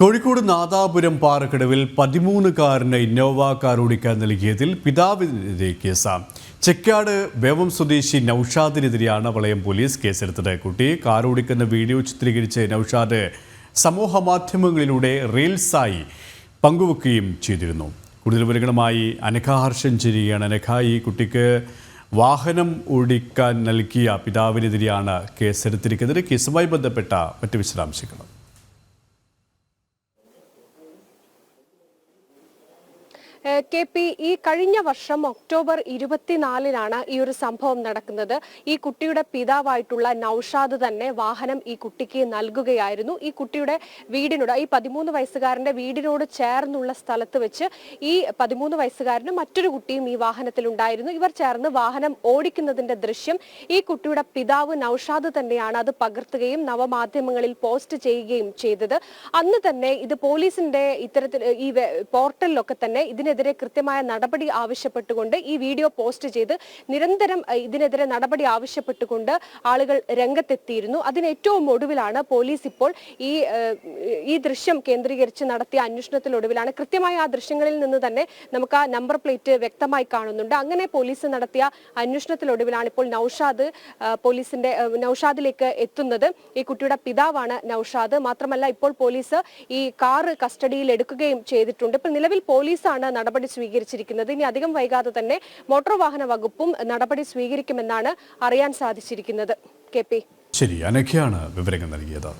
കോഴിക്കോട് നാദാപുരം പാറക്കടവിൽ പതിമൂന്നുകാരന് Innova car ഓടിക്കാൻ നൽകിയതിൽ പിതാവിനെതിരെ കേസ്. ചെക്കാട് വേവം സ്വദേശി നൌഷാദിനെതിരെയാണ് വളയം പോലീസ് കേസെടുത്തത്. കുട്ടി കാർ ഓടിക്കുന്ന വീഡിയോ ചിത്രീകരിച്ച് നൌഷാദ് സമൂഹ മാധ്യമങ്ങളിലൂടെ റീൽസായി പങ്കുവെക്കുകയും ചെയ്തിരുന്നു. കൂടുതൽ വിവരങ്ങളുമായി അനഘ ഹർഷൻ ചെയ്യുകയാണ് അനഘ ഈ കുട്ടിക്ക് വാഹനം ഓടിക്കാൻ നൽകിയ പിതാവിനെതിരെയാണ് കേസെടുത്തിരിക്കുന്നത്. കേസുമായി ബന്ധപ്പെട്ട മറ്റ് വിശദാംശങ്ങളും. കെ പി ഈ കഴിഞ്ഞ വർഷം ഒക്ടോബർ ഇരുപത്തിനാലിനാണ് ഈ ഒരു സംഭവം നടക്കുന്നത്. ഈ കുട്ടിയുടെ പിതാവായിട്ടുള്ള നൌഷാദ് തന്നെ വാഹനം ഈ കുട്ടിക്ക് നൽകുകയായിരുന്നു. ഈ കുട്ടിയുടെ വീടിനോട് ഈ പതിമൂന്ന് വയസ്സുകാരന്റെ വീടിനോട് ചേർന്നുള്ള സ്ഥലത്ത് വെച്ച് ഈ പതിമൂന്ന് വയസ്സുകാരനും മറ്റൊരു കുട്ടിയും ഈ വാഹനത്തിലുണ്ടായിരുന്നു. ഇവർ ചേർന്ന് വാഹനം ഓടിക്കുന്നതിന്റെ ദൃശ്യം ഈ കുട്ടിയുടെ പിതാവ് നൌഷാദ് തന്നെയാണ് അത് പകർത്തുകയും നവമാധ്യമങ്ങളിൽ പോസ്റ്റ് ചെയ്യുകയും ചെയ്തത്. അന്ന് തന്നെ ഇത് പോലീസിന്റെ ഇത്തരത്തിൽ ഈ പോർട്ടലിലൊക്കെ തന്നെ ഇതിനെതിരെ കൃത്യമായ നടപടി ആവശ്യപ്പെട്ടുകൊണ്ട് ഈ വീഡിയോ പോസ്റ്റ് ചെയ്ത് നിരന്തരം ഇതിനെതിരെ നടപടി ആവശ്യപ്പെട്ടുകൊണ്ട് ആളുകൾ രംഗത്തെത്തിയിരുന്നു. അതിന് ഏറ്റവും ഒടുവിലാണ് പോലീസ് ഇപ്പോൾ ഈ ഈ ദൃശ്യം കേന്ദ്രീകരിച്ച് നടത്തിയ അന്വേഷണത്തിലൊടുവിലാണ് കൃത്യമായ ആ ദൃശ്യങ്ങളിൽ നിന്ന് തന്നെ നമുക്ക് ആ നമ്പർ പ്ലേറ്റ് വ്യക്തമായി കാണുന്നുണ്ട്. അങ്ങനെ പോലീസ് നടത്തിയ അന്വേഷണത്തിലൊടുവിലാണ് ഇപ്പോൾ നൌഷാദ് പോലീസിന്റെ നൌഷാദിലേക്ക് എത്തുന്നത്. ഈ കുട്ടിയുടെ പിതാവാണ് നൌഷാദ്. മാത്രമല്ല ഇപ്പോൾ പോലീസ് ഈ കാറ് കസ്റ്റഡിയിൽ എടുക്കുകയും ചെയ്തിട്ടുണ്ട്. ഇപ്പോൾ നിലവിൽ പോലീസാണ് നടപടി സ്വീകരിച്ചിരിക്കുന്നത്. ഇനി അധികം വൈകാതെ തന്നെ മോട്ടോർ വാഹന വകുപ്പും നടപടി സ്വീകരിക്കുമെന്നാണ് അറിയാൻ സാധിച്ചിരിക്കുന്നത്. K P. ശരി അനഖ്യാണ് വിവരങ്ങൾ നൽകിയത്.